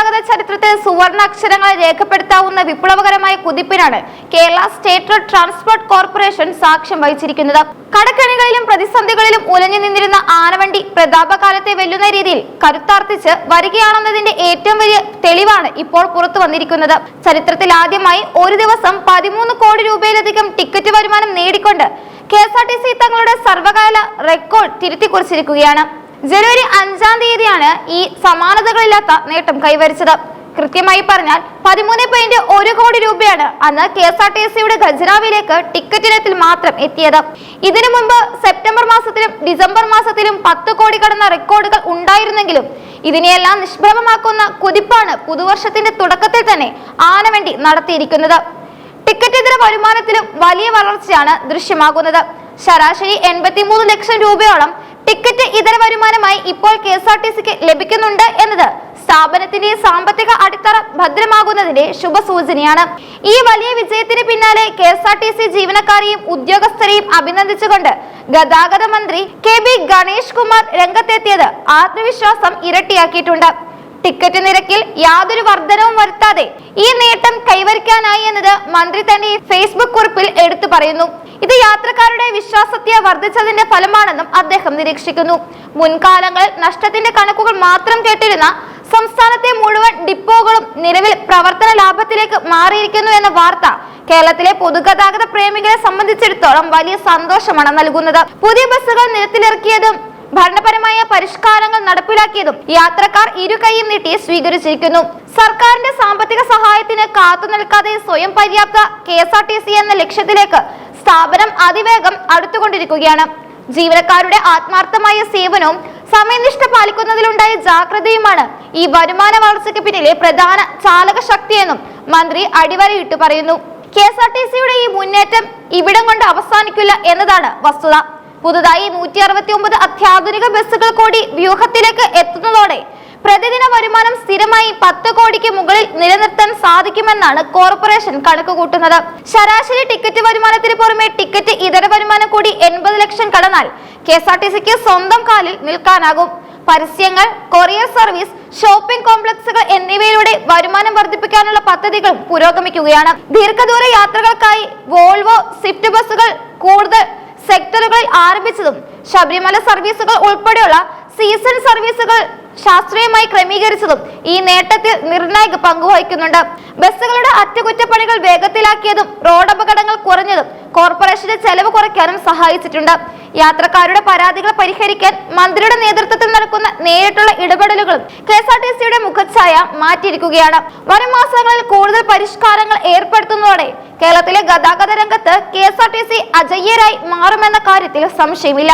പൊതുഗതാഗത ചരിത്രത്തിൽ സുവർണ അക്ഷരങ്ങൾ രേഖപ്പെടുത്താവുന്ന വിപ്ലവകരമായ കുതിപ്പിനാണ് Kerala state road transport corporation സാക്ഷ്യം വഹിച്ചിരിക്കുന്നത്. കടക്കണികളിലും പ്രതിസന്ധികളിലും ഉലഞ്ഞു നിന്നിരുന്ന ആനവണ്ടി പ്രതാപകാലത്തെ വെല്ലുന്ന രീതിയിൽ കരുത്താർത്തിച്ച് വരികയാണെന്നതിന്റെ ഏറ്റവും വലിയ തെളിവാണ് ഇപ്പോൾ പുറത്തു വന്നിരിക്കുന്നത്. ചരിത്രത്തിൽ ആദ്യമായി ഒരു ദിവസം പതിമൂന്ന് കോടി രൂപയിലധികം ടിക്കറ്റ് വരുമാനം നേടിക്കൊണ്ട് K S R T C തങ്ങളുടെ സർവകാല റെക്കോർഡ് തിരുത്തി കുറിച്ചിരിക്കുകയാണ് ജനുവരി അഞ്ചാം തീയതിയാണ് ഈ സമാനതകളില്ലാത്ത നേട്ടം കൈവരിച്ചത്. കൃത്യമായി പറഞ്ഞാൽ പതിമൂന്ന് പോയിന്റ് ഒരു കോടി രൂപയാണ് അന്ന് കെ എസ് ആർ ടി സിയുടെ ഖജനാവിലേക്ക് ടിക്കറ്റ് ഇനത്തിൽ മാത്രം എത്തിയത്. ഇതിനു മുമ്പ് സെപ്റ്റംബർ മാസത്തിലും ഡിസംബർ മാസത്തിലും പത്ത് കോടി കടന്ന റെക്കോർഡുകൾ ഉണ്ടായിരുന്നെങ്കിലും ഇതിനെയെല്ലാം നിഷ്പ്രഭമാക്കുന്ന കുതിപ്പാണ് പുതുവർഷത്തിന്റെ തുടക്കത്തിൽ തന്നെ ആനവണ്ടി നടത്തിയിരിക്കുന്നത്. ടിക്കറ്റ് ഇതര വരുമാനത്തിലും വലിയ വളർച്ചയാണ് ദൃശ്യമാകുന്നത്. ശരാശരി എൺപത്തിമൂന്ന് ലക്ഷം രൂപയോളം ടിക്കറ്റ് ഇതര വരുമാനമായി ഇപ്പോൾ കെ എസ് ആർ ടി സിക്ക് ലഭിക്കുന്നുണ്ട് എന്നത് സ്ഥാപനത്തിന്റെ സാമ്പത്തിക അടിത്തറ ഭദ്രമാകുന്നതിന്റെ ശുഭസൂചനയാണ്. ഈ വലിയ വിജയത്തിന് പിന്നാലെ K S R T C ജീവനക്കാരെയും ഉദ്യോഗസ്ഥരെയും അഭിനന്ദിച്ചുകൊണ്ട് ഗതാഗത മന്ത്രി കെ ബി ഗണേഷ് കുമാർ രംഗത്തെത്തിയത് ആത്മവിശ്വാസം ഇരട്ടിയാക്കിയിട്ടുണ്ട്. ടിക്കറ്റ് നിരക്കിൽ യാതൊരു വർധനവും വരുത്താതെ ഈ നേട്ടം കൈവരിക്കാനായി എന്നത് മന്ത്രി തന്നെ ഫേസ്ബുക്ക് കുറിപ്പിൽ എടുത്തു പറയുന്നു. ഇത് യാത്രക്കാരുടെ വിശ്വാസത്തെ വർദ്ധിച്ചതിന്റെ ഫലമാണെന്നും അദ്ദേഹം നിരീക്ഷിക്കുന്നു. മുൻകാലങ്ങളിൽ നഷ്ടത്തിന്റെ കണക്കുകൾ മാത്രം കേട്ടിരുന്ന സംസ്ഥാനത്തെ മുഴുവൻ ഡിപ്പോകളും നിലവിൽ പ്രവർത്തന ലാഭത്തിലേക്ക് മാറിയിരിക്കുന്നു എന്ന വാർത്ത കേരളത്തിലെ പൊതുഗതാഗത പ്രേമികളെ സംബന്ധിച്ചിടത്തോളം വലിയ സന്തോഷമാണ് നൽകുന്നത്. പുതിയ ബസ്സുകൾ നിരത്തിലിറക്കിയതും ഭരണപരമായ പരിഷ്കാരങ്ങൾ നടപ്പിലാക്കിയതും യാത്രക്കാർ ഇരുകൈയും നീട്ടി സ്വീകരിച്ചിരിക്കുന്നു. സർക്കാരിന്റെ സാമ്പത്തിക സഹായത്തിന് കാത്തു നിൽക്കാതെ സ്വയം പര്യാപ്ത K S R T C എന്ന ലക്ഷ്യത്തിലേക്ക് സ്ഥാപനം അതിവേഗം അടുത്തുകൊണ്ടിരിക്കുകയാണ്. ജീവനക്കാരുടെ ആത്മാർത്ഥമായ സേവനവും സമയനിഷ്ഠ പാലിക്കുന്നതിലുണ്ടായ ജാഗ്രതയുമാണ് ഈ വരുമാന വളർച്ചയ്ക്ക് പിന്നിലെ പ്രധാന ചാലക ശക്തിയെന്നും മന്ത്രി അടിവരയിട്ട് പറയുന്നു. കെ എസ് ആർ ടി സിയുടെ ഈ മുന്നേറ്റം ഇവിടം കൊണ്ട് അവസാനിക്കില്ല എന്നതാണ് വസ്തുത. പുതുതായി നൂറ്റി അറുപത്തി ഒമ്പത് അത്യാധുനിക ബസ്സുകൾ കൂടി വ്യൂഹത്തിലേക്ക് എത്തുന്നതോടെ പ്രതിദിന വരുമാനം സ്ഥിരമായി പത്ത് കോടിക്ക് മുകളിൽ നിലനിർത്താൻ സാധിക്കുമെന്നാണ് കോർപ്പറേഷൻ കണക്ക് കൂട്ടുന്നത് ശരാശരി ടിക്കറ്റ് വരുമാനത്തിന് പുറമെ ടിക്കറ്റ് ഇതര വരുമാനം കൂടി എൺപത് ലക്ഷം കടന്നാൽ കെ എസ് ആർ ടി സിക്ക് സ്വന്തം കാലിൽ നിൽക്കാനാകും. പരസ്യങ്ങൾ കൊറിയർ സർവീസ് ഷോപ്പിംഗ് കോംപ്ലക്സുകൾ എന്നിവയിലൂടെ വരുമാനം വർദ്ധിപ്പിക്കാനുള്ള പദ്ധതികൾ പുരോഗമിക്കുകയാണ്. ദീർഘദൂര യാത്രകൾക്കായി വോൾവോ സ്വിഫ്റ്റ് ബസ്സുകൾ കൂടുതൽ സെക്ടറുകളിൽ ആരംഭിച്ചതും ശബരിമല സർവീസുകൾ ഉൾപ്പെടെയുള്ള സീസൺ സർവീസുകൾ ശാസ്ത്രീയമായി ക്രമീകരിച്ചതും ഈ നേട്ടത്തിൽ നിർണായക പങ്കുവഹിക്കുന്നുണ്ട് ബസ്സുകളുടെ അറ്റകുറ്റപ്പണികൾ വേഗത്തിലാക്കിയതും റോഡ് അപകടങ്ങൾ കുറഞ്ഞതും കോർപ്പറേഷന്റെ ചെലവ് കുറയ്ക്കാനും സഹായിച്ചിട്ടുണ്ട്. യാത്രക്കാരുടെ പരാതികൾ പരിഹരിക്കാൻ മന്ത്രിയുടെ നേതൃത്വത്തിൽ നടക്കുന്ന നേരിട്ടുള്ള ഇടപെടലുകളും കെ എസ് ആർ ടി സിയുടെ മുഖച്ഛായ മാറ്റിയിരിക്കുകയാണ്. വരും മാസങ്ങളിൽ കൂടുതൽ പരിഷ്കാരങ്ങൾ ഏർപ്പെടുത്തുന്നതോടെ കേരളത്തിലെ ഗതാഗത രംഗത്ത് K S R T C അജയ്യരായി മാറുമെന്ന കാര്യത്തിൽ സംശയമില്ല.